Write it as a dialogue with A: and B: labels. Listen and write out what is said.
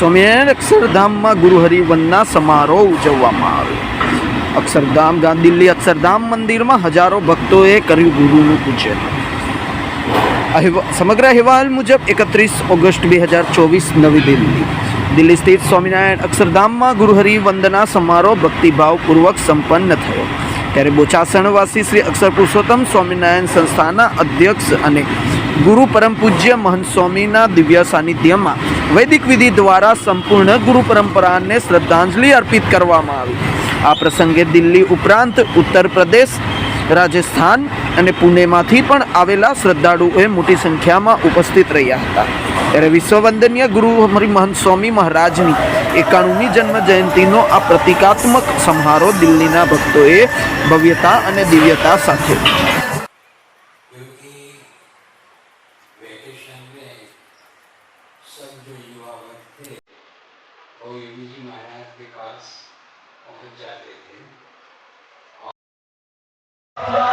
A: સ્વામિનારાયણ અક્ષરધામમાં ગુરુ હરિવનના સમારોહ ઉજવવામાં આવ્યો. અક્ષરધામ દિલ્હી અક્ષરધામ મંદિરમાં હજારો ભક્તોએ કર્યું ગુરુનું પૂજન. સમગ્ર અહેવાલ મુજબ એકત્રીસ ઓગસ્ટ બે હજાર ચોવીસ નવી દિલ્હી. દિલ્હી સ્થિત સ્વામિનારાયણ અક્ષરધામમાં ગુરુહરિ વંદના સમારોહ ભક્તિભાવપૂર્વક સંપન્ન થયો. ત્યારે બોચાસણવાસી શ્રી અક્ષર પુરુષોત્તમ સ્વામિનારાયણ સંસ્થાના અધ્યક્ષ અને ગુરુ પરમ પૂજ્ય મહંત સ્વામીના દિવ્ય સાનિધ્યમાં વૈદિક વિધિ દ્વારા સંપૂર્ણ ગુરુ પરંપરાને શ્રદ્ધાંજલિ અર્પિત કરવામાં આવી. આ પ્રસંગે દિલ્હી ઉપરાંત ઉત્તર પ્રદેશ, રાજસ્થાન અને પુણેમાંથી પણ આવેલા શ્રદ્ધાળુઓએ મોટી સંખ્યામાં ઉપસ્થિત રહ્યા હતા. ત્યારે વિશ્વવંદનીય ગુરુ હરિમહંત સ્વામી મહારાજની એકાણુમી જન્મ જયંતિનો આ પ્રતિકાત્મક સમારોહ દિલ્હીના ભક્તોએ ભવ્યતા અને દિવ્યતા સાથે
B: सब जो युवावक थे वो योगी जी महाराज के पास पहुंच जाते थे और